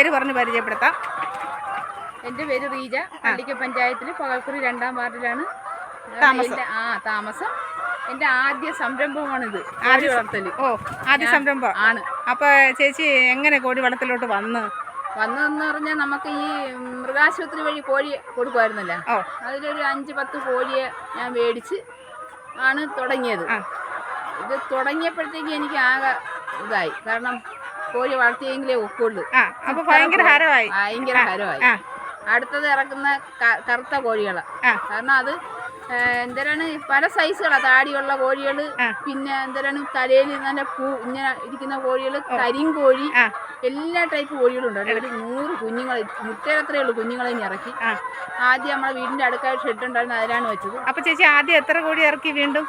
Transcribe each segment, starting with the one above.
പേര് പറഞ്ഞ് പരിചയപ്പെടുത്താം. എന്റെ പേര് റീജ. അടിക്ക പഞ്ചായത്തിൽ പകൽക്കുറി രണ്ടാം വാർഡിലാണ്. താമസം. എന്റെ ആ താമസം. എന്റെ ആദ്യ സംരംഭമാണിത്. ആദ്യ വളർത്തൽ. ഓ ആദ്യ സംരംഭം. ആണ്. അപ്പൊ ചേച്ചി എങ്ങനെ കോഴി വളർത്തലോട്ട് വന്ന്? വന്നതെന്ന് പറഞ്ഞാൽ നമുക്ക് ഈ മൃഗാശുപത്രി വഴി കോഴി കൊടുക്കുമായിരുന്നല്ലോ. അതിലൊരു അഞ്ച് പത്ത് കോഴിയെ ഞാൻ മേടിച്ച് ആണ് തുടങ്ങിയത്. ഇത് തുടങ്ങിയപ്പോഴത്തേക്ക് എനിക്ക് ആകെ ഇതായി. കാരണം കോഴി വളർത്തിയെങ്കിലേ ഒക്കുള്ളൂ. ആ അപ്പൊ ഭയങ്കര ഹരമായി. ഭയങ്കര ഹരമായി. അടുത്തത് ഇറക്കുന്ന കറുത്ത കോഴികളാണ് കാരണം അത് എന്തരാണ് പല സൈസുകളാ. താടിയുള്ള കോഴികൾ പിന്നെ എന്തരാണ് തലയിൽ നല്ല പൂ ഇങ്ങനെ ഇരിക്കുന്ന കോഴികൾ കരിങ്കോഴി കോഴി എല്ലാ ടൈപ്പ് കോഴികളുണ്ട്. ഒരു നൂറ് കുഞ്ഞുങ്ങൾ മുട്ടയത്രയേ ഉള്ളൂ കുഞ്ഞുങ്ങളെ ഇറക്കി. ആദ്യം നമ്മളെ വീടിന്റെ അടുക്കായിട്ട് ഷെഡ് ഉണ്ടായിരുന്നു അതിലാണ് വെച്ചത്. അപ്പൊ ചേച്ചി ആദ്യം എത്ര കോഴി ഇറക്കി വീണ്ടും?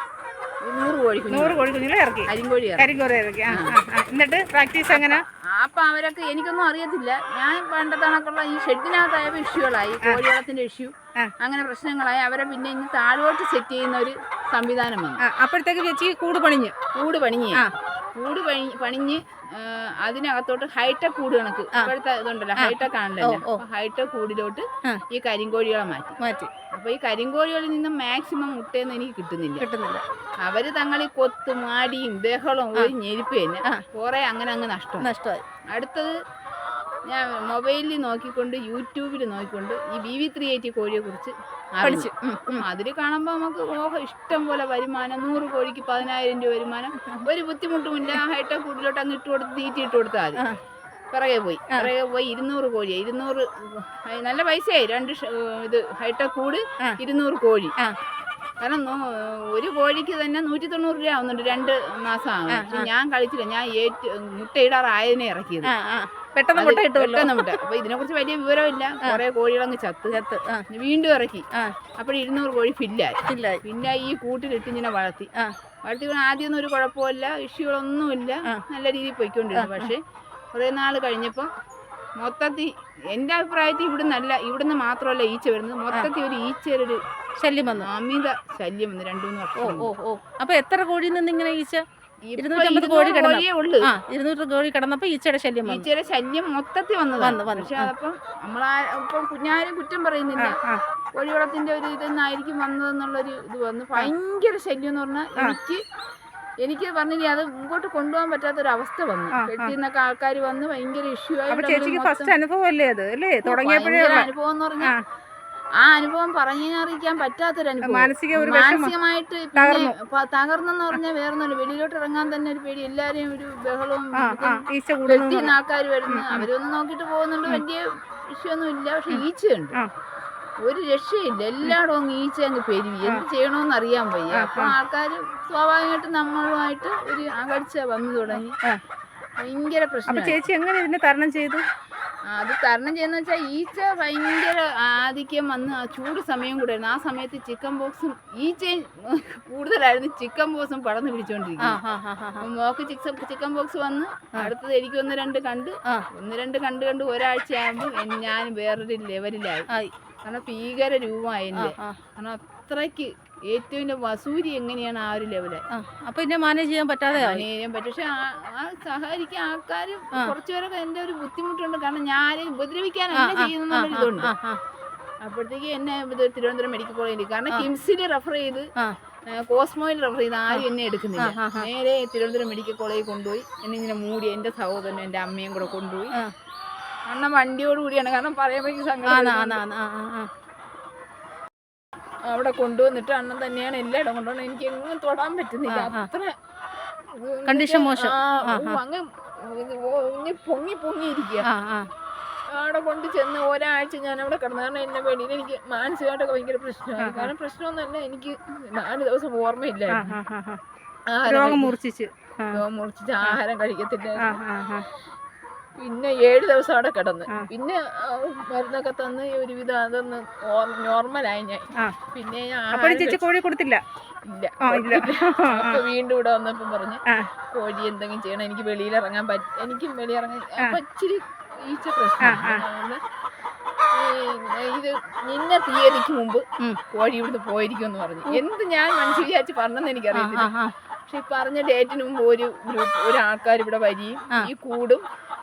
നൂറ് കോഴി കുഞ്ഞുങ്ങൾ നൂറ് കോഴി കുഞ്ഞുങ്ങളെ ഇറക്കി. കരിങ്കോഴി ഇറക്കി. ഇറക്കി. ആ ആ, ആ. എന്നിട്ട് പ്രാക്ടീസ് എങ്ങനെ? അപ്പൊ അവരൊക്കെ എനിക്കൊന്നും അറിയത്തില്ല. ഞാൻ പണ്ടത്തെ കണക്കുള്ള ഈ ഷെഡിനകത്തായ ഇഷ്യൂകളായി. കോഴിവളത്തിന്റെ ഇഷ്യൂ. ആ. അങ്ങനെ പ്രശ്നങ്ങളായി. അവരെ പിന്നെ ഇനി താഴോട്ട് സെറ്റ് ചെയ്യുന്ന ഒരു സംവിധാനം വന്നു. അപ്പോഴത്തേക്ക് ചേച്ചി കൂട് പണിഞ്ഞ്. കൂട് പണിഞ്ഞ്. ആ. കൂട് പണി പണിഞ്ഞ് അതിനകത്തോട്ട് ഹൈടെക് കൂട് കണക്ക്. ഇപ്പോഴത്തെ ഇതുണ്ടല്ലോ ഹൈടെക് ആണല്ലോ. ഹൈടെക് കൂടിലോട്ട് ഈ കരിങ്കോഴികളെ മാറ്റി. മാറ്റി. അപ്പൊ ഈ കരിങ്കോഴികളിൽ നിന്ന് മാക്സിമം മുട്ടയൊന്നും എനിക്ക് കിട്ടുന്നില്ല. കിട്ടുന്നില്ല. അവർ തങ്ങളി കൊത്തും മാടിയും ബഹളവും ഒരു ഞെരിപ്പ് തന്നെ കുറെ അങ്ങനെ അങ്ങ് നഷ്ടം നഷ്ടമായി. അടുത്തത് ഞാൻ മൊബൈലിൽ നോക്കിക്കൊണ്ട് യൂട്യൂബിൽ നോക്കിക്കൊണ്ട് ഈ ബി വി ത്രീ എയ്റ്റി കോഴിയെ കുറിച്ച് പഠിച്ചു. അതിൽ കാണുമ്പോൾ നമുക്ക് ഓഹോ ഇഷ്ടം പോലെ വരുമാനം നൂറ് കോഴിക്ക് പതിനായിരം രൂപ വരുമാനം. ഒരു ബുദ്ധിമുട്ടുമില്ല ഹൈടെക് കൂടിലോട്ട് അങ്ങ് ഇട്ട് കൊടുത്ത് തീറ്റി ഇട്ട് കൊടുത്താൽ. മതി. പിറകെ പോയി. പിറകെ പോയി ഇരുന്നൂറ് കോഴി ഇരുന്നൂറ് നല്ല പൈസയായി. രണ്ട് ഇത് ഹൈടെക് കൂട്. ഇരുന്നൂറ് കോഴി. കാരണം ഒരു കോഴിക്ക് തന്നെ നൂറ്റി തൊണ്ണൂറ് രൂപ ആവുന്നുണ്ട്. രണ്ട് മാസം പക്ഷെ ഞാൻ കളിച്ചില്ല. ഞാൻ ഏറ്റവും മുട്ടയിടാറായതിനെ ഇറക്കിയത്. പെട്ടെന്ന് മുട്ട കിട്ടുമല്ലോ? പെട്ടെന്ന് മുട്ട. അപ്പൊ ഇതിനെ കുറിച്ച് വലിയ വിവരമില്ല. കുറെ കോഴികളങ്ങ് ചത്ത് ചത്ത്. വീണ്ടും ഇറക്കി. അപ്പോൾ ഇരുന്നൂറ് കോഴി ഫില്ലായി. ഇല്ലായി പിന്നെ ഈ കൂട്ടിലിട്ട് ഇങ്ങനെ വളർത്തി. വളർത്തി ആദ്യമൊന്നും ഒരു കുഴപ്പമില്ല ഇഷ്യൂകളൊന്നുമില്ല. നല്ല രീതിയിൽ പോയിക്കൊണ്ടിരുന്നു. പക്ഷേ കുറേ നാൾ കഴിഞ്ഞപ്പോൾ മൊത്തത്തിൽ എന്റെ അഭിപ്രായത്തിൽ ഇവിടെ നല്ല ഇവിടുന്ന് മാത്രമല്ല ഈച്ച വരുന്നത്. മൊത്തത്തിൽ ഒരു ഈച്ചയുടെ ഒരു ശല്യം വന്നു. അമിത ശല്യം വന്നു. രണ്ടു മൂന്ന് ഓ വർഷം ഓ ഓ. അപ്പൊ എത്ര കോഴിയിൽ നിന്ന് ഇങ്ങനെ ഈച്ച? ഇരുന്നൂറ്റമ്പത് കോഴി കിടന്നു. ഉള്ളൂ ആ ഇരുന്നൂറ് കോഴി കിടന്നപ്പോ ഈച്ചയുടെ ശല്യം വന്നു. ഈച്ചയുടെ ശല്യം മൊത്തത്തിൽ വന്നതാണ്. വന്നു, വന്നു, പക്ഷെ. അതപ്പം നമ്മളാ ഇപ്പം കുഞ്ഞാരും കുറ്റം പറയുന്നില്ല. കോഴിവളത്തിന്റെ ഒരു ഇതെന്നായിരിക്കും വന്നതെന്നുള്ളൊരു ഇത് വന്നു. ഭയങ്കര ശല്യം എന്ന് പറഞ്ഞാൽ എനിക്ക് എനിക്ക് പറഞ്ഞില്ല അത് മുമ്പോട്ട് കൊണ്ടുപോകാൻ പറ്റാത്തൊരു അവസ്ഥ വന്നു കെട്ടിന്നൊക്കെ ആൾക്കാർ വന്ന് ഭയങ്കര ഇഷ്യൂ ആയി ചേച്ചിക്ക് ഫസ്റ്റ് അനുഭവം അല്ലേ അത് അല്ലേ? തുടങ്ങിയപ്പോഴേ അനുഭവം എന്ന് പറഞ്ഞാൽ ആ അനുഭവം പറഞ്ഞറിയിക്കാൻ പറ്റാത്തൊരു അനുഭവം. മാനസിക ഒരു മാനസികമായിട്ട് തകർന്നെന്ന് പറഞ്ഞാൽ വേറൊന്നുമില്ല. വെളിയിലോട്ട് ഇറങ്ങാൻ തന്നെ ഒരു പേടി. എല്ലാരെയും ഒരു ബഹളവും വെട്ടിന്ന് ആൾക്കാർ വരുന്നു. അവരൊന്നും നോക്കിട്ട് പോകുന്നുണ്ട്. വലിയ വിഷയമൊന്നും ഇല്ല പക്ഷെ ഈച്ചയുണ്ട്. ഒരു രക്ഷയില്ല. എല്ലായിടും അങ്ങ് ഈച്ച അങ്ങ് പെരുവി എന്ത് ചെയ്യണമെന്ന് അറിയാൻ വയ്യ. അപ്പൊ ആൾക്കാർ സ്വാഭാവികമായിട്ടും നമ്മളുമായിട്ട് ഒരു അകടിച്ച വന്നു തുടങ്ങി. ഭയങ്കര പ്രശ്നം ചേച്ചി എങ്ങനെ ഇതിനെ തരണം ചെയ്തു? അത് തരണം ചെയ്യുന്ന വെച്ചാൽ ഈച്ച ഭയങ്കര ആധിക്യം വന്ന് ആ ചൂട് സമയം കൂടെ ആ സമയത്ത് ചിക്കൻ ബോക്സും ഈച്ചയും കൂടുതലായിരുന്നു ചിക്കൻ ബോക്സും പടർന്നു പിടിച്ചോണ്ടിരിക്കും മോക്ക് ചിക്സ ചിക്കൻ ബോക്സ് വന്ന് അടുത്തത് എനിക്ക് ഒന്ന് രണ്ട് കണ്ട് ഒന്ന് രണ്ട് കണ്ട് കണ്ട് ഒരാഴ്ചയാകുമ്പോൾ ഞാൻ വേറൊരു ലെവലിലായി കാരണം ഭീകര രൂപമായി കാരണം അത്രയ്ക്ക് ഏറ്റവും വസൂരി എങ്ങനെയാണ് ആ ഒരു ലെവൽ അപ്പൊ ഇതിനെ മാനേജ് ചെയ്യാൻ പറ്റാതെ മാനേജ് ചെയ്യാൻ പറ്റും. പക്ഷെ ആ സഹകരിക്കാൻ ആൾക്കാർ. കുറച്ചുപേരൊക്കെ എന്റെ ഒരു ബുദ്ധിമുട്ടുണ്ട്. കാരണം ഞാൻ ഉപദ്രവിക്കാനല്ല ഇതുണ്ട് ആ അപ്പോഴത്തേക്ക് എന്നെ തിരുവനന്തപുരം മെഡിക്കൽ കോളേജിൽ കാരണം കിംസിൽ റെഫർ ചെയ്ത് കോസ്മോയിൽ റെഫർ ചെയ്ത് ആരും എന്നെ എടുക്കുന്നില്ല. നേരെ തിരുവനന്തപുരം മെഡിക്കൽ കോളേജിൽ കൊണ്ടുപോയി. എന്നെ ഇങ്ങനെ മൂടി എന്റെ സഹോദരനും എന്റെ അമ്മയും കൂടെ കൊണ്ടുപോയി. കാരണം വണ്ടിയോട് കൂടിയാണ്. കാരണം പറയാൻ പറ്റിയ ആന്ന് വരുന്നുണ്ട്. ആന്ന് ആന്ന് ആ ആ ആ അവിടെ കൊണ്ടുവന്നിട്ട് അണ്ണൻ തന്നെയാണ് എല്ലായിടം കൊണ്ടുവന്നത്. എനിക്ക് എങ്ങും തൊടാൻ പറ്റുന്നില്ല. അത്ര കണ്ടീഷൻ മോശം. അങ്ങ് പൊങ്ങി പൊങ്ങിയിരിക്കുക. അവിടെ കൊണ്ട് ചെന്ന് ഒരാഴ്ച ഞാൻ അവിടെ കിടന്നു. കാരണം എന്നെ വെളിയിൽ എനിക്ക് മാനസികമായിട്ടൊക്കെ ഭയങ്കര പ്രശ്നമായി. കാരണം പ്രശ്നമൊന്നുമല്ല എനിക്ക് നാല് ദിവസം ഓർമ്മയില്ല രോഗം മൂർച്ഛിച്ച്. രോഗം ആഹാരം കഴിക്കത്തില്ല പിന്നെ ഏഴ് ദിവസം അവിടെ കിടന്ന്. പിന്നെ മരുന്നൊക്കെ തന്ന് ഒരുവിധം അതൊന്ന് നോർമലായി ഞാൻ. പിന്നെ ചേച്ചി കോഴി കൊടുത്തില്ല? ഇല്ല. അപ്പൊ വീണ്ടും ഇവിടെ വന്നപ്പം പറഞ്ഞു കോഴി എന്തെങ്കിലും ചെയ്യണം. എനിക്ക് വെളിയിൽ ഇറങ്ങാൻ പറ്റ എനിക്കും വെളിയിറങ്ങാൻ അപ്പൊ ഇച്ചിരി ഈച്ച പ്രശ്നം ഇത് നിന്ന തീയതിക്ക് മുമ്പ് കോഴി ഇവിടുന്ന് പോയിരിക്കും എന്ന് പറഞ്ഞു എന്ത് ഞാൻ മനസ്സിൽ വിചാരിച്ച് പറഞ്ഞെന്ന് എനിക്കറിയില്ല പക്ഷെ ഈ പറഞ്ഞ ഡേറ്റിന് മുമ്പ് ഒരു ഗ്രൂപ്പ് ഒരാൾക്കാർ ഇവിടെ വരികയും ഈ കൂടും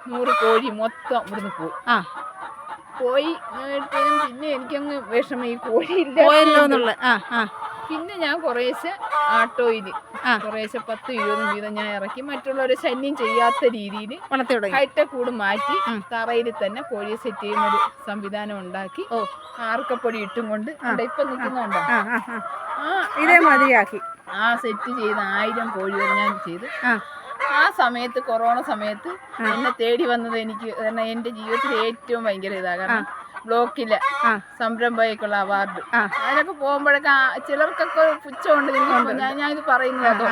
നൂറ് കോഴി മൊത്തം ഇവിടുന്ന് പോയി ആ. പോയി പിന്നെ എനിക്കങ്ങ് വിഷമം ഈ കോഴി ഇല്ല പോയല്ലോ എന്നുള്ള ആ ആ. പിന്നെ ഞാൻ കുറേശ്ശെ ആട്ടോയിൽ. കുറേശ്ശെ പത്ത് ഇരുപതും വീതം ഞാൻ ഇറക്കി. മറ്റുള്ളവരെ ശല്യം ചെയ്യാത്ത രീതിയിൽ ഹൈടെക് കൂട് മാറ്റി. തറയിൽ തന്നെ കോഴിയെ സെറ്റ് ചെയ്യുന്ന ഒരു സംവിധാനം ഉണ്ടാക്കി ഓ. ആർക്കപ്പൊടി ഇട്ടും കൊണ്ട് അവിടെ ഇപ്പൊ നിൽക്കുന്നുണ്ടോ? ഇതേ മതിയാക്കി ആ. സെറ്റ് ചെയ്ത് ആയിരം കോഴികൾ ഞാൻ ചെയ്ത് ആ സമയത്ത് കൊറോണ സമയത്ത് എന്നെ തേടി വന്നത് എനിക്ക് കാരണം എന്റെ ജീവിതത്തിൽ ഏറ്റവും ഭയങ്കര ഇതാ. കാരണം ബ്ലോക്കിലെ ആ. സംരംഭയ്ക്കുള്ള അവാർഡ്. അതിനൊക്കെ പോകുമ്പോഴൊക്കെ ചിലർക്കൊക്കെ പുച്ഛമുണ്ട്. ഞാൻ ഞാൻ ഇത് പറയുന്നത്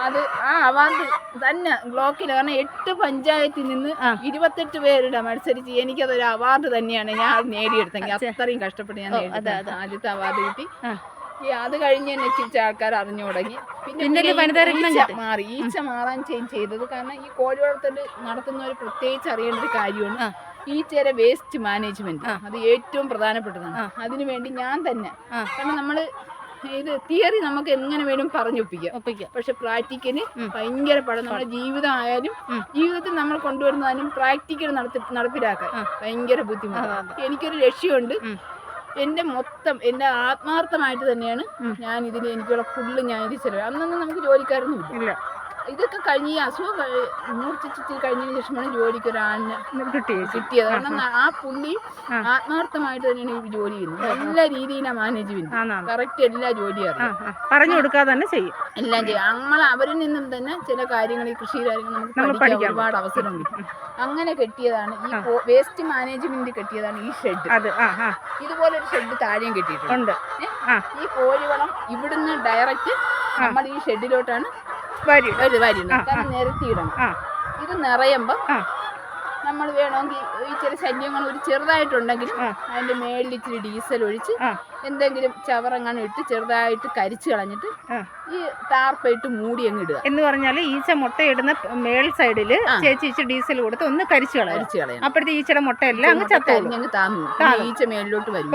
അത് ആ അവാർഡ് തന്നെ ബ്ലോക്കിൽ കാരണം എട്ട് പഞ്ചായത്തിൽ നിന്ന്. ഇരുപത്തെട്ട് പേരുടെ മത്സരിച്ച് എനിക്കതൊരു അവാർഡ് തന്നെയാണ് ഞാൻ നേടിയെടുത്തെങ്കിൽ അത്രയും കഷ്ടപ്പെട്ട് ഞാൻ ആദ്യത്തെ അവാർഡ് കിട്ടി. അത് കഴിഞ്ഞ് തന്നെ ചിരിച്ച ആൾക്കാർ അറിഞ്ഞു തുടങ്ങി. പിന്നെ. മാറി ഈച്ച മാറാൻ ചെയ്യും ചെയ്തത്. കാരണം ഈ കോഴി വളർത്തൽ നടത്തുന്നവർ പ്രത്യേകിച്ച് അറിയേണ്ട ഒരു കാര്യമാണ് ഈച്ചയുടെ വേസ്റ്റ് മാനേജ്മെന്റ് അത് ഏറ്റവും പ്രധാനപ്പെട്ടതാണ്. അതിനു വേണ്ടി ഞാൻ തന്നെ. കാരണം നമ്മൾ ഇത് തിയറി നമുക്ക് എങ്ങനെ വേണം പറഞ്ഞൊപ്പിക്കാം. ഒപ്പിക്കാം. പക്ഷെ പ്രാക്ടിക്കൽ. ഭയങ്കര പടം. നമ്മുടെ ജീവിതം ആയാലും ജീവിതത്തിൽ നമ്മൾ കൊണ്ടുവരുന്നതിനും പ്രാക്ടിക്കൽ നടത്തി നടപ്പിലാക്കാൻ. ഭയങ്കര ബുദ്ധിമുട്ടാണ്. എനിക്കൊരു ലക്ഷ്യമുണ്ട്. എന്റെ മൊത്തം എന്റെ ആത്മാർത്ഥമായിട്ട് തന്നെയാണ്. ഞാൻ ഇതിന് എനിക്കുള്ള ഫുള്ള് ഞാൻ ഇത് ചെലവ്. അന്നൊന്നും നമുക്ക് ജോലിക്കാരൊന്നും ഇല്ല. ഇതൊക്കെ കഴിഞ്ഞ് ഈ അസുഖം കഴി- മൂർച്ഛിച്ചിട്ട് കഴിഞ്ഞതിന് ശേഷമാണ് ജോലിക്ക് ഒരാളിനെ കിട്ടിയത്. കാരണം ആ. പുള്ളി. ആത്മാർത്ഥമായിട്ട് തന്നെയാണ് ഈ ജോലി ചെയ്യുന്നത്. എല്ലാ രീതിയിലാണ് മാനേജ്മെന്റ് കറക്റ്റ് എല്ലാ ജോലിയും പറഞ്ഞു കൊടുക്കാതെ തന്നെ ചെയ്യും. എല്ലാം ചെയ്യും. നമ്മൾ അവരിൽ നിന്നും തന്നെ ചില കാര്യങ്ങൾ ഈ കൃഷി കാര്യങ്ങൾ നമുക്ക് പഠിക്കാൻ ഒരുപാട് അവസരം കിട്ടും അങ്ങനെ കെട്ടിയതാണ്. ഈ വേസ്റ്റ് മാനേജ്മെന്റ് കെട്ടിയതാണ് ഈ ഷെഡ്. ഇതുപോലെ ഒരു ഷെഡ് താഴെയും കെട്ടിയിട്ടുണ്ട്. ഈ കോഴിവളം ഇവിടുന്ന് ഡയറക്റ്റ് നമ്മൾ ഈ ഷെഡിലോട്ടാണ് ഒരു കാരണം നിരത്തിയിടണം ഇത് നിറയുമ്പോൾ നമ്മൾ വേണമെങ്കിൽ ഈ ചെറിയ ശല്യങ്ങൾ ഒരു ചെറുതായിട്ടുണ്ടെങ്കിൽ. അതിന്റെ മേളിൽ ഇച്ചിരി ഡീസൽ ഒഴിച്ച് എന്തെങ്കിലും ചവറങ്ങനെ ഇട്ട് ചെറുതായിട്ട് കരിച്ചു കളഞ്ഞിട്ട് ഈ താർപ്പയിട്ട് മൂടി അങ്ങ് ഇടുക. എന്ന് പറഞ്ഞാൽ ഈച്ച മുട്ടയിടുന്ന മേൾ സൈഡിൽ ആ. ചേച്ചി ഈച്ച ഡീസൽ കൊടുത്ത് ഒന്ന് കരിച്ചു കളയും കളയാം അപ്പോഴത്തെ ഈച്ചയുടെ മുട്ടയെല്ലാം അങ്ങ് ചത്തോളും. അങ്ങ് താന്നു ഈച്ച മേളിലോട്ട് വരും.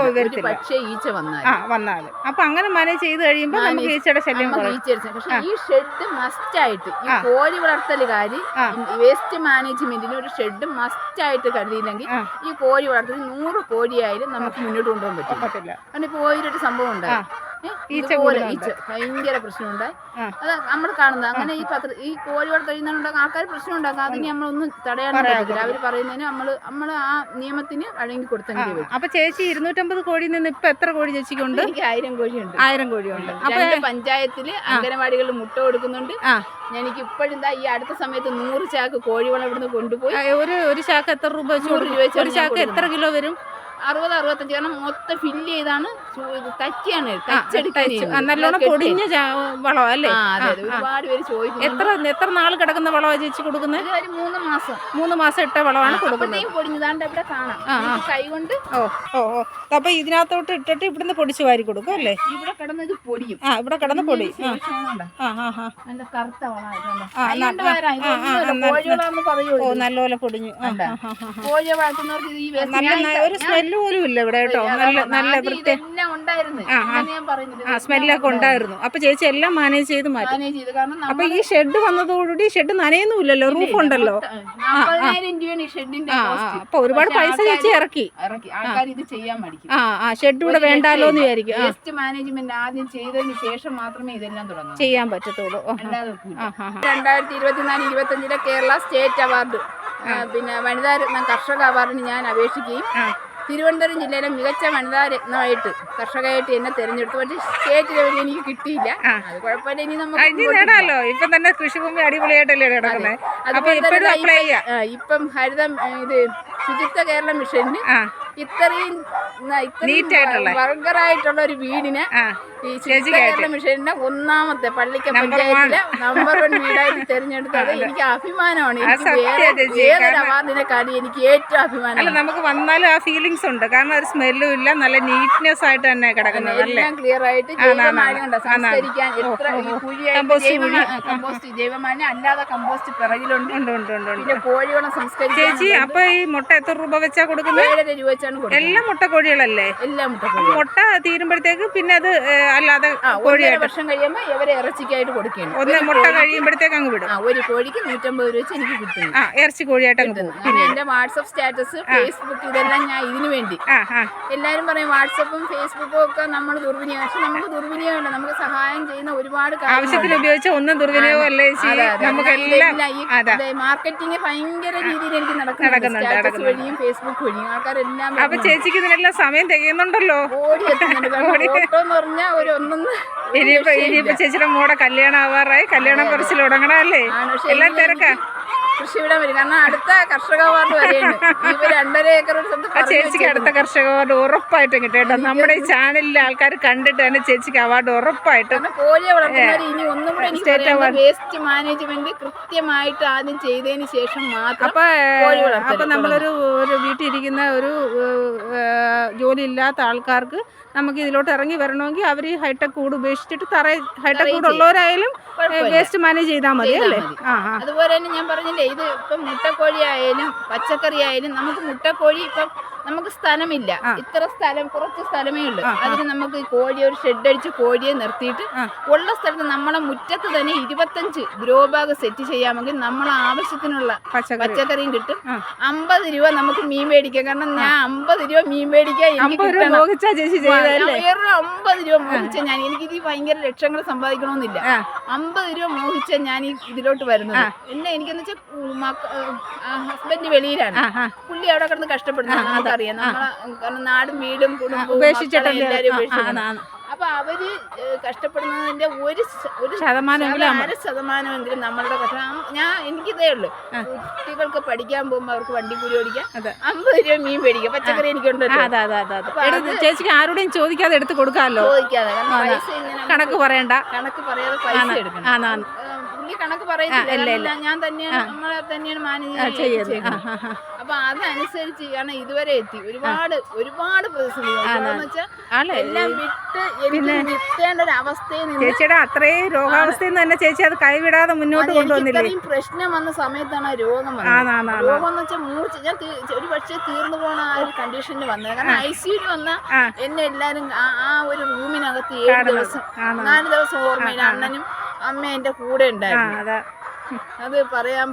പക്ഷേ ഈച്ച വന്നാൽ വന്നാൽ. വന്നാൽ അപ്പൊ അങ്ങനെ മാനേജ് ചെയ്ത് കഴിയുമ്പോൾ നമുക്ക് ഈച്ചയുടെ ശല്യം കുറയും. പക്ഷെ ഈ ഷെഡ് മസ്റ്റ് ആയിട്ട് ഈ. കോഴി വളർത്തലുകാര് വേസ്റ്റ് മാനേജ്മെന്റിന് ഒരു ഷെഡ് മസ്റ്റ് ആയിട്ട് കരുതിയില്ലെങ്കിൽ ഈ കോഴി വളർത്തൽ നൂറ് കോഴിയായാലും നമുക്ക് മുന്നോട്ട് കൊണ്ടുപോകാൻ പറ്റും പറ്റില്ല. കാരണം ഒരു സംഭവം ഉണ്ടായി ഈച്ച ഇതുപോലെ ഈച്ച ഭയങ്കര പ്രശ്നമുണ്ടായി. അത് നമ്മൾ കാണുന്നത്. അങ്ങനെ ഈ പത്ര ഈ കോഴി കഴിയുന്നതുകൊണ്ട് ആൾക്കാർ പ്രശ്നം ഉണ്ടാക്കും അതിന് നമ്മളൊന്നും തടയാൻ പറ്റത്തില്ല. അവർ പറയുന്നതിന് നമ്മൾ നമ്മൾ ആ നിയമത്തിന് വഴങ്ങി കൊടുത്തെങ്കിൽ അപ്പൊ ചേച്ചി ഇരുന്നൂറ്റമ്പത് കോഴിയിൽ നിന്ന് ഇപ്പൊ എത്ര കോഴി ചേച്ചിക്കുണ്ട്? ആയിരം കോഴിയുണ്ട്. ആയിരം കോഴിയുണ്ട്. അപ്പൊ പഞ്ചായത്തിൽ അംഗനവാടികളിൽ മുട്ട കൊടുക്കുന്നുണ്ട്. എനിക്ക് ഇപ്പോഴും ഈ അടുത്ത സമയത്ത് നൂറ് ചാക്ക് കോഴിവളം ഇവിടുന്ന് കൊണ്ടുപോയി ഒരു ഒരു ചാക്ക് എത്ര രൂപ ഒരു ചാക്ക് എത്ര കിലോ വരും? അറുപത് അറുപത്തഞ്ച് കാരണം മൊത്തം ഫില്ല് ചെയ്താണ് തച്ചിയാണ് തച്ചെടുക്കാൻ. നല്ലോണം പൊടിഞ്ഞ വളം അല്ലേ. ഒരുപാട് പേര് ചോദിക്കും എത്ര എത്ര നാൾ കിടക്കുന്ന വളമാണ് ചേച്ചി കൊടുക്കുന്നത്? ഒരു മൂന്ന് മാസം. മൂന്ന് മാസം ഇട്ട വളമാണ് കൊടുക്കുന്നത്. പൊടിഞ്ഞതാണ്ട് ഇവിടെ കാണാം. ആ, ആ. കൈ കൊണ്ട് ഓ ഓ ഓ. അപ്പൊ ഇതിനകത്തോട്ട് ഇട്ടിട്ട് ഇവിടുന്ന് പൊടിച്ച് വാരി കൊടുക്കും അല്ലേ? ഇവിടെ കിടന്ന് ഇത് പൊടിയും. ആ ഇവിടെ കിടന്ന് പൊടി. കറുത്ത പറയുള്ളൂ ഓ നല്ലപോലെ പൊടിഞ്ഞു. കോഴിയെ വളർത്തുന്നവർക്ക് ഈ ഒരു സ്മെല്ല് പോലും ഇല്ല ഇവിടെ കേട്ടോ. നല്ല നല്ല വൃത്തി ആ, സ്മെല്ലൊക്കെ ഉണ്ടായിരുന്നു. അപ്പൊ ചേച്ചി എല്ലാം മാനേജ് ചെയ്ത് മാറ്റി. അപ്പൊ ഈ ഷെഡ് വന്നതോടുകൂടി ഷെഡ് നനയുന്നുമില്ലല്ലോ റൂഫ് ഉണ്ടല്ലോ. ആ അപ്പൊ ഒരുപാട് പൈസ ചേച്ചി ഇറക്കി. ആ. ആ ഷെഡ് ഇവിടെ വേണ്ടാലോ എന്ന് വിചാരിക്കും. വേസ്റ്റ് മാനേജ്മെന്റ് ആദ്യം ചെയ്തതിന് ശേഷം മാത്രമേ ഇതെല്ലാം തുടങ്ങൂ ചെയ്യാൻ പറ്റത്തുള്ളൂ. രണ്ടായിരത്തി ഇരുപത്തിനാല് ഇരുപത്തഞ്ചിലെ കേരള സ്റ്റേറ്റ് അവാർഡ്. പിന്നെ വനിതാ രത്നം കർഷക അവാർഡിന് ഞാൻ അപേക്ഷിക്കുകയും. തിരുവനന്തപുരം ജില്ലയിലെ മികച്ച വനിതാ രത്നമായിട്ട് കർഷകയായിട്ട് എന്നെ തിരഞ്ഞെടുത്തു. പക്ഷേ സ്റ്റേറ്റ് ലെവലിൽ എനിക്ക് കിട്ടിയില്ല. അത് കുഴപ്പമില്ല. ഇനി നമുക്ക് നേടാലോ. ഇപ്പൊ തന്നെ കൃഷിഭൂമി അടിപൊളിയായിട്ടല്ലേ കിടക്കുന്നത് അപ്പൊ അതുപോലെ ഇപ്പോഴും അപ്ലൈ ചെയ്യാം. ഇപ്പം ഹരിതം ഇത് ശുചിത്വ കേരള മിഷനിൽ ഇത്രയും വർഗറായിട്ടുള്ള ഒരു വീടിന് ഈ ശുചിത്വ കേരള മിഷന്റെ ഒന്നാമത്തെ പള്ളിക്ക പഞ്ചായത്തിലെ നമ്പർ വൺ വീടായിട്ട് തെരഞ്ഞെടുത്തത്. എനിക്ക് അഭിമാനമാണ്. എനിക്ക് ഏതൊരു അവാർഡിനെക്കാളും എനിക്ക് ഏറ്റവും അല്ല അഭിമാനമാണ് നമുക്ക് വന്നാലും ആ ഫീലിങ്സ് ഉണ്ട്. കാരണം ഒരു സ്മെല്ലും ഇല്ല. നല്ല നീറ്റ്നെസ് ആയിട്ട് തന്നെ കിടക്കുന്നത് എല്ലാം ക്ലിയർ ആയിട്ട് ജൈവമാലിന്യം സംസ്കരിക്കാൻ എത്ര കമ്പോസ്റ്റ് ജൈവമാലിന്യം അല്ലാതെ കമ്പോസ്റ്റ് പിറകിലുണ്ട്. പിന്നെ കോഴിവളം സംസ്കരിക്കാൻ ചേച്ചി അപ്പൊ ഈ മുട്ട എത്ര രൂപ വെച്ചാ കൊടുക്കുന്നത് ഏഴര രൂപ വെച്ചാണ് കൊടുക്കുന്നത്. എല്ലാ മുട്ട കോഴി മുട്ടക്കോഴികളല്ലേ എല്ലാം മുട്ട തീരുമ്പോഴത്തേക്ക് പിന്നെ അത് അല്ലാതെ കോഴിയായിട്ട്. വർഷം കഴിയുമ്പോൾ ഇവരെ ഇറച്ചിക്കായിട്ട് കൊടുക്കണം ഒന്ന് മുട്ട കഴിയുമ്പോഴത്തേക്ക് അങ്ങ് വിടും. ഒരു കോഴിക്ക് നൂറ്റമ്പത് രൂപ വെച്ച് എനിക്ക് കിട്ടും. ആ ഇറച്ചി കോഴിയായിട്ട് അങ്ങ് പോകും. പിന്നെ എന്റെ വാട്സപ്പ് സ്റ്റാറ്റസ് ഫേസ്ബുക്ക് ഇതെല്ലാം ഞാൻ ഇതിനു വേണ്ടി. എല്ലാവരും പറയും വാട്സപ്പും ഫേസ്ബുക്കും ഒക്കെ നമ്മൾ ദുർവിനിയോഗം. പക്ഷെ നമുക്ക് ദുർവിനിയോഗമുണ്ട് നമുക്ക് സഹായം ചെയ്യുന്ന ഒരുപാട് ആവശ്യത്തിന് ഉപയോഗിച്ച ഒന്നും ദുർവിനിയോഗം അല്ലേ നമുക്ക് എല്ലാം മാർക്കറ്റിംഗ് ഭയങ്കര രീതിയിൽ എനിക്ക് നടക്കുന്നുണ്ട്, സ്റ്റാറ്റസ്. വഴിയും ഫേസ്ബുക്ക് വഴിയും ആൾക്കാരെല്ലാം അപ്പൊ. ചേച്ചിക്ക് ഇതിനെല്ലാം സമയം തികയുന്നുണ്ടല്ലോ. ഇനിയിപ്പോ ഇനിയിപ്പോ ചേച്ചിയുടെ മോടെ കല്യാണം ആവാറായി കല്യാണം കുറച്ചിലുടങ്ങണല്ലേ എല്ലാം തിരക്കാ. കൃഷിയിടം വരും. കാരണം അടുത്ത കർഷക അവാർഡ് വരെയുണ്ട്. ഇപ്പൊ രണ്ടര ഏക്കർ ഒരു ആ ചേച്ചിക്ക് അടുത്ത കർഷക അവാർഡ് ഉറപ്പായിട്ടും കിട്ടും കേട്ടോ. നമ്മുടെ ഈ ചാനലിലെ ആൾക്കാർ കണ്ടിട്ട് തന്നെ ചേച്ചിക്ക് അവാർഡ് ഉറപ്പായിട്ടും കോഴിയെ വളർത്തുന്നവർ ഇനി ഒന്നും കൂടെ എനിക്ക് വേസ്റ്റ് മാനേജ്മെന്റ് കൃത്യമായിട്ട് ആദ്യം ചെയ്തതിന് ശേഷം മാത്രം അപ്പൊ നമ്മളൊരു ഒരു വീട്ടിൽ ഇരിക്കുന്ന ഒരു ജോലി ഇല്ലാത്ത ആൾക്കാർക്ക് നമുക്ക് ഇതിലോട്ട് ഇറങ്ങി വരണമെങ്കിൽ അവർ ഈ ഹൈടെക് കൂട് ഉപേക്ഷിച്ചിട്ട് തറ ഹൈടെക് കൂട് ഉള്ളവരായാലും കുഴപ്പമില്ല. വേസ്റ്റ് മാനേജ് ചെയ്താൽ മതി അല്ലേ? ആ. അതുപോലെ തന്നെ ഞാൻ പറഞ്ഞില്ലേ ഇത് ഇപ്പം മുട്ടക്കോഴി ആയാലും പച്ചക്കറി ആയാലും നമുക്ക് മുട്ടക്കോഴി ഇപ്പം നമുക്ക് സ്ഥലമില്ല. ഇത്ര സ്ഥലം കുറച്ച് സ്ഥലമേ ഉള്ളൂ. അതിന് നമുക്ക് കോഴി ഒരു ഷെഡ് അടിച്ച് കോഴിയെ നിർത്തിയിട്ട് ഉള്ള സ്ഥലത്ത് നമ്മളെ മുറ്റത്ത് തന്നെ ഇരുപത്തഞ്ച് ഗ്രോ ബാഗ് സെറ്റ് ചെയ്യാമെങ്കിൽ നമ്മളെ ആവശ്യത്തിനുള്ള പച്ചക്കറി. പച്ചക്കറിയും കിട്ടും. അമ്പത് രൂപ നമുക്ക് മീൻ മേടിക്കാം. കാരണം ഞാൻ അമ്പത് രൂപ മീൻ മേടിക്കാൻ എനിക്ക് അമ്പത് രൂപ. മോഹിച്ചാ ഞാൻ. എനിക്ക് ഇത് ഭയങ്കര ലക്ഷങ്ങൾ സമ്പാദിക്കണമെന്നില്ല. അമ്പത് രൂപ മോഹിച്ച ഞാൻ ഈ ഇതിലോട്ട് വരുന്നത്. എന്നെ എനിക്കെന്ന് വെച്ചാൽ ഹസ്ബൻഡ് വെളിയിലാണ്. പുള്ളി അവിടെ കിടന്ന് കഷ്ടപ്പെടുന്നത് നമുക്കറിയാം നമ്മളെ നാടും വീടും കുടുംബവും ഉപേക്ഷിച്ചിട്ടല്ലേ. അപ്പൊ അവർ കഷ്ടപ്പെടുന്നതിന്റെ ഒരു ഒരു ശതമാനമെങ്കിലും അര ശതമാനമെങ്കിലും നമ്മളുടെ കഷ്ടം ഞാൻ എനിക്കിതേ ഉള്ളു. കുട്ടികൾക്ക് പഠിക്കാൻ പോകുമ്പോൾ അവർക്ക് വണ്ടി കൂലി ഓടിക്കാം. അമ്പത് രൂപ മീൻ മേടിക്കാം. പച്ചക്കറി എനിക്കുണ്ടല്ലോ ചേച്ചിക്ക് ആരോടും ചോദിക്കാതെ എടുത്ത് കൊടുക്കാമല്ലോ. കണക്ക് പറയണ്ട. കണക്ക് പറയാതെ പൈസ എടുക്കണം. കണക്ക് പറയുന്നില്ല ഞാൻ തന്നെയാണ് നമ്മളെ തന്നെയാണ് മാനേജ് ചെയ്യുന്നത്. അപ്പൊ അതനുസരിച്ച് കാരണം ഇതുവരെ എത്തി. ഒരുപാട് ഒരുപാട് പ്രതിസന്ധികൾ എല്ലാം വിട്ട് എനിക്ക് നിൽക്കേണ്ട ഒരു അവസ്ഥയിൽ ചേച്ചിയുടെ അത്രയും രോഗാവസ്ഥയിൽ നിന്ന് തന്നെ ചേച്ചി അത് കൈവിടാതെ മുന്നോട്ട് കൊണ്ടുവന്നില്ലേ? പ്രശ്നം വന്ന സമയത്താണ് രോഗം വന്നത്. രോഗം എന്ന് വെച്ചാൽ മൂർച്ച. ഞാൻ ഒരു പക്ഷേ തീർന്നു പോണ ആ ഒരു കണ്ടീഷനിൽ വന്നത്. കാരണം ഐ സിയിൽ വന്ന എന്നെ എല്ലാരും ആ ഒരു റൂമിനകത്ത് ഏഴ് ദിവസം? നാല് ദിവസം ഓർമ്മയില്ല. അണ്ണനും അമ്മ എന്റെ കൂടെ ഉണ്ടായിരുന്നു. അതാ പറയാം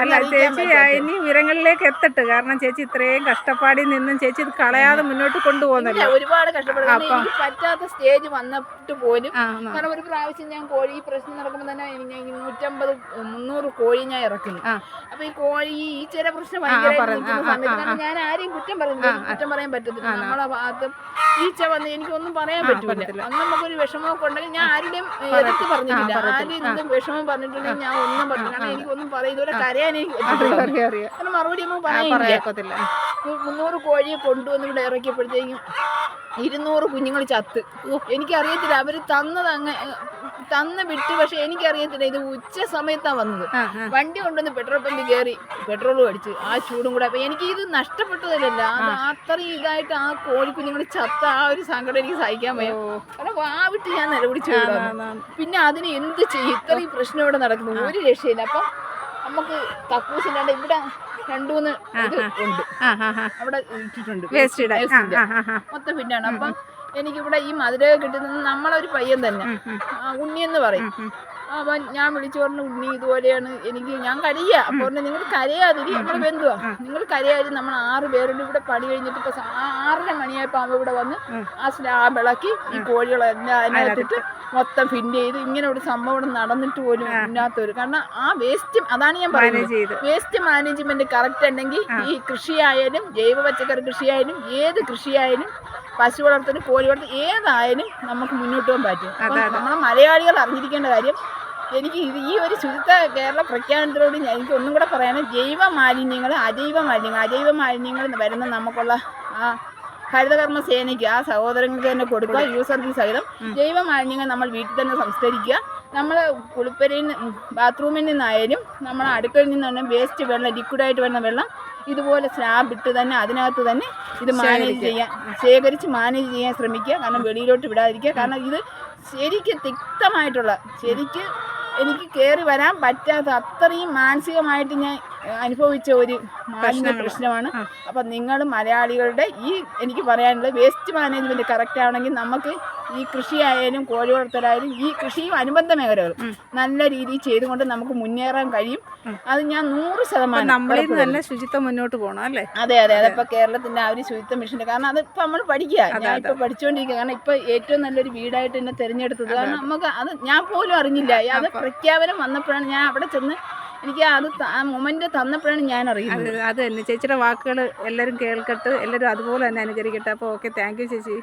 അല്ല ചേച്ചി ഇനി ഉയരങ്ങളിലേക്ക് എത്തട്ട്. കാരണം ചേച്ചി ഇത്രയും കഷ്ടപ്പാടിൽ നിന്നും ചേച്ചി ഇത് കളയാതെ മുന്നോട്ട് കൊണ്ടുപോകുന്നില്ല. ഒരുപാട് കഷ്ടപ്പെടുന്നു പറ്റാത്ത സ്റ്റേജ് വന്നിട്ട് പോലും കാരണം ഒരു പ്രാവശ്യം ഞാൻ കോഴി ഈ പ്രശ്നം നടക്കുമ്പോൾ തന്നെ എനിക്ക് നൂറ്റമ്പത് മുന്നൂറ് കോഴി ഞാൻ ഇറക്കുന്നു. അപ്പൊ ഈ കോഴി ഈ ചില പ്രശ്നം ഞാൻ ആരെയും കുറ്റം പറയുന്നില്ല. കുറ്റം പറയാൻ പറ്റത്തില്ല. നമ്മളെ ഭാഗത്തും ഈച്ച വന്ന് എനിക്കൊന്നും പറയാൻ പറ്റില്ല അന്ന് നമുക്കൊരു വിഷമമൊക്കെ ഉണ്ടെങ്കിൽ ഞാൻ ആരുടെയും എതിർത്ത് പറഞ്ഞിട്ടില്ല. ആരും വിഷമം പറഞ്ഞിട്ടുണ്ടെങ്കിൽ ഞാൻ ഒന്നും പറഞ്ഞു കാരണം എനിക്കൊന്നും പറയുന്നില്ല ഇതുവരെ കരയാൻ എനിക്ക് മറുപടി ഒന്നും പറയാനില്ല മുന്നൂറ് കോഴിയെ കൊണ്ടുവന്ന് ഇവിടെ ഇറക്കിയപ്പോഴത്തേക്കും ഇരുന്നൂറ് കുഞ്ഞുങ്ങൾ ചത്ത്. എനിക്കറിയത്തില്ല. അവർ തന്നത് അങ്ങ് തന്ന് വിട്ടു പക്ഷെ എനിക്കറിയത്തില്ല. ഇത് ഉച്ച സമയത്താണ് വന്നത്. വണ്ടി കൊണ്ടുവന്ന് പെട്രോൾ പമ്പിൽ കയറി പെട്രോളും അടിച്ച് ആ ചൂടും കൂടെ. അപ്പൊ എനിക്ക് ഇത് നഷ്ടപ്പെട്ടതല്ല അത് അത്രയും ഇതായിട്ട് ആ കോഴി കുഞ്ഞുങ്ങൾ ചത്ത ആ ഒരു സങ്കടം എനിക്ക് സഹിക്കാൻ വയ്യ. ആ വാവിട്ട് ഞാൻ നിലവിളിച്ചു. പിന്നെ അതിന് എന്ത് ചെയ്യും? ഇത്രയും പ്രശ്നം ഇവിടെ നടക്കുന്നു. ഒരു രക്ഷയില്ല. അപ്പം നമുക്ക് കക്കൂസ് ഇല്ലാണ്ട് ഇവിടെ രണ്ടു മൂന്ന് ഉണ്ട്. അവിടെ ഇട്ടിട്ടുണ്ട്. മൊത്തം പിന്നാണ്. അപ്പം എനിക്കിവിടെ ഈ മധുര കിട്ടുന്നത് നമ്മളൊരു പയ്യൻ തന്നെ. ഉണ്ണി എന്ന് പറയും. അപ്പൊ ഞാൻ വിളിച്ചു പറഞ്ഞു ഉണ്ണി ഇതുപോലെയാണ് എനിക്ക് ഞാൻ കരയുക. അപ്പൊ പറഞ്ഞു നിങ്ങൾ കരയാതിരി നമ്മൾ ബന്ധുവാ. നിങ്ങൾ കരയാതിരി നമ്മൾ ആറ് പേരുണ്ട് ഇവിടെ പണി കഴിഞ്ഞിട്ട് ഇപ്പൊ ആറര മണിയായപ്പോ അവ ഇവിടെ വന്ന് ആ സ്ലാബ് ഇളക്കി ഈ കോഴികളെല്ലാം അതിനകത്തിട്ട് മൊത്തം ഫിൻഡ് ചെയ്ത് ഇങ്ങനെ ഒരു സംഭവം ഇവിടെ നടന്നിട്ട് പോലും ഇല്ലാത്തവര് കാരണം ആ വേസ്റ്റ് അതാണ് ഞാൻ പറയുന്നത്. വേസ്റ്റ് മാനേജ്മെന്റ് കറക്റ്റ് ഉണ്ടെങ്കിൽ ഈ കൃഷിയായാലും ജൈവ പച്ചക്കറി കൃഷിയായാലും ഏത് കൃഷിയായാലും പശു വളർത്തൽ കോഴി വളർത്തൽ ഏതായാലും നമുക്ക് മുന്നോട്ട് പോകാൻ പറ്റും. നമ്മളെ മലയാളികൾ അറിഞ്ഞിരിക്കേണ്ട കാര്യം എനിക്ക് ഇത് ഈ ഒരു ശുചിത്വ കേരള പ്രഖ്യാപനത്തിനോട് എനിക്ക് ഒന്നും കൂടെ പറയാനും ജൈവ മാലിന്യങ്ങൾ അജൈവ മാലിന്യങ്ങൾ അജൈവ മാലിന്യങ്ങൾ വരുന്ന നമുക്കുള്ള ആ ഹരിതകർമ്മ സേനയ്ക്ക് ആ സഹോദരങ്ങൾക്ക് തന്നെ കൊടുക്കുക യൂസർ യൂസർക്ക് സഹിതം ജൈവ മാലിന്യങ്ങൾ നമ്മൾ വീട്ടിൽ തന്നെ സംസ്കരിക്കുക. നമ്മൾ കുളിപ്പരയിൽ നിന്ന് ബാത്റൂമിൽ നിന്നായാലും നമ്മൾ അടുക്കളയിൽ നിന്നാണ് വേസ്റ്റ് വെള്ളം ലിക്വിഡായിട്ട് വരുന്ന വെള്ളം ഇതുപോലെ സ്ലാബ് ഇട്ട് തന്നെ അതിനകത്ത് തന്നെ ഇത് മാനേജ് ചെയ്യാൻ ശേഖരിച്ച് മാനേജ് ചെയ്യാൻ ശ്രമിക്കുക. കാരണം വെളിയിലോട്ട് വിടാതിരിക്കുക. കാരണം ഇത് ശരിക്ക് തിക്തമായിട്ടുള്ള ശരിക്ക് എനിക്ക് കയറി വരാൻ പറ്റാത്ത അത്രയും മാനസികമായിട്ട് ഞാൻ അനുഭവിച്ച ഒരു മാലിന്യ പ്രശ്നമാണ്. അപ്പം നിങ്ങൾ മലയാളികളുടെ ഈ എനിക്ക് പറയാനുള്ളത് വേസ്റ്റ് മാനേജ്മെന്റ് കറക്റ്റ് ആണെങ്കിൽ നമുക്ക് ഈ കൃഷിയായാലും കോഴി വളർത്തലായാലും ഈ കൃഷിയും അനുബന്ധ മേഖലകളും നല്ല രീതിയിൽ ചെയ്തുകൊണ്ട് നമുക്ക് മുന്നേറാൻ കഴിയും. അത് ഞാൻ നൂറ് ശതമാനം നല്ല ശുചിത്വം മുന്നോട്ട് പോകണം അല്ലേ? അതെ അതെ അതിപ്പോ കേരളത്തിന്റെ ആ ഒരു ശുചിത്വ മിഷന്റെ കാരണം അത് ഇപ്പൊ നമ്മൾ പഠിക്കുക. ഞാൻ ഇപ്പൊ പഠിച്ചുകൊണ്ടിരിക്കുക കാരണം ഇപ്പൊ ഏറ്റവും നല്ലൊരു വീടായിട്ട് എന്നെ തിരഞ്ഞെടുത്തത്. കാരണം നമുക്ക് അത് ഞാൻ പോലും അറിഞ്ഞില്ല. അത് പ്രഖ്യാപനം വന്നപ്പോഴാണ് ഞാൻ അവിടെ ചെന്ന് എനിക്ക് അത് ആ മൊമെന്റ് തന്നപ്പോഴാണ് ഞാൻ അറിയുന്നത്. അത് അത് തന്നെ. ചേച്ചിയുടെ വാക്കുകൾ എല്ലാവരും കേൾക്കട്ടെ. എല്ലാവരും അതുപോലെ തന്നെ അനുകരിക്കട്ടെ. അപ്പോൾ ഓക്കെ. താങ്ക് യു ചേച്ചി.